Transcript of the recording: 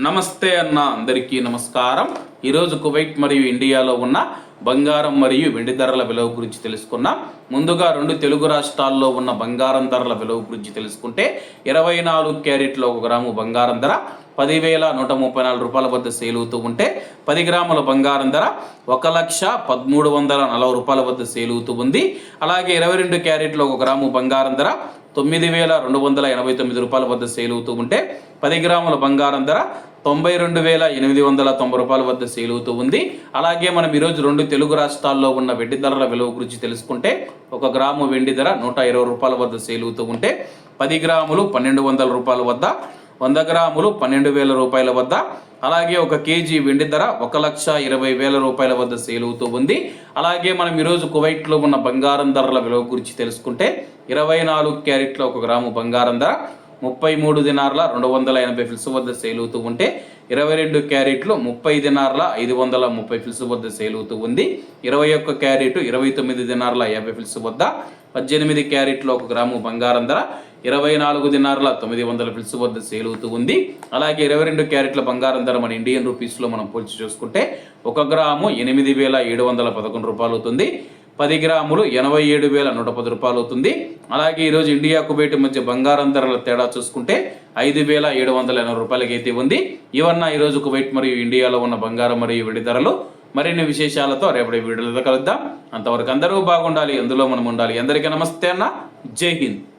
నమస్తే అన్న అందరికీ నమస్కారం. ఈరోజు కువైట్ మరియు ఇండియాలో ఉన్న బంగారం మరియు వెండి ధరల విలువ గురించి తెలుసుకున్నాం ముందుగా రెండు తెలుగు రాష్ట్రాల్లో ఉన్న బంగారం ధరల విలువ గురించి తెలుసుకుంటే ఇరవై నాలుగు క్యారెట్ల ఒక గ్రాము బంగారం ధర పదివేల నూట ముప్పై నాలుగు రూపాయల వద్ద సేల్ అవుతూ ఉంటే పది గ్రాముల బంగారం ధర ఒక లక్ష పదమూడు వందల నలభై రూపాయల వద్ద సేల్ అవుతూ ఉంది. అలాగే ఇరవై రెండు క్యారెట్ల ఒక గ్రాము బంగారం ధర తొమ్మిది వేల రెండు వందల ఎనభై తొమ్మిది రూపాయల వద్ద సేల్ అవుతూ ఉంటే పది గ్రాముల బంగారం ధర తొంభై రెండు వేల ఎనిమిది వందల తొంభై రూపాయల వద్ద సేల్ అవుతూ ఉంది. అలాగే మనం ఈరోజు రెండు తెలుగు రాష్ట్రాల్లో ఉన్న వెండి ధరల విలువ గురించి తెలుసుకుంటే ఒక గ్రాము వెండి ధర నూట ఇరవై రూపాయల వద్ద సేల్ అవుతూ ఉంటే పది గ్రాములు పన్నెండు వందల రూపాయల వద్ద వంద గ్రాములు పన్నెండు వేల రూపాయల వద్ద అలాగే ఒక కేజీ వెండి ధర ఒక లక్ష ఇరవై వేల రూపాయల వద్ద సేల్ అవుతూ ఉంది. అలాగే మనం ఈరోజు కువైట్లో ఉన్న బంగారం ధరల విలువ గురించి తెలుసుకుంటే ఇరవై నాలుగు క్యారెట్ల ఒక గ్రాము బంగారం ధర ముప్పై మూడు దినార్ల రెండు వందల ఎనభై ఫిల్స్ వద్ద సేల్ అవుతూ ఉంటే ఇరవై రెండు క్యారెట్లు ముప్పై దినార్ల ఐదు వందల ముప్పై ఫిల్స్ వద్ద సేల్ అవుతూ ఉంది. ఇరవై ఒక్క క్యారెట్ ఇరవై తొమ్మిది దినార్ల యాభై ఫిల్స్ వద్ద పద్దెనిమిది క్యారెట్లు ఒక గ్రాము బంగారం ధర ఇరవై నాలుగు దినార్ల తొమ్మిది వందల పిలుసు వద్ద సేల్ అవుతూ ఉంది. అలాగే ఇరవై రెండు క్యారెట్ల బంగారం ధర మన ఇండియన్ రూపీస్లో మనం పోల్చి చూసుకుంటే ఒక గ్రాము ఎనిమిది వేల ఏడు వందల పదకొండు రూపాయలు అవుతుంది. పది గ్రాములు ఎనభై ఏడు వేల నూట పది రూపాయలు అవుతుంది. అలాగే ఈరోజు ఇండియా కువైట్ మధ్య బంగారం ధరల తేడా చూసుకుంటే ఐదు వేల ఏడు వందల ఎనభై రూపాయలకి అయితే ఉంది. ఇవన్న ఈరోజు కువైట్ మరియు ఇండియాలో ఉన్న బంగారం మరియు వెడి ధరలు. మరిన్ని విశేషాలతో రేపటి వీడియోలతో కలుద్దాం. అంతవరకు అందరూ బాగుండాలి. అందులో మనం ఉండాలి. అందరికీ నమస్తే అన్న. జై హింద్.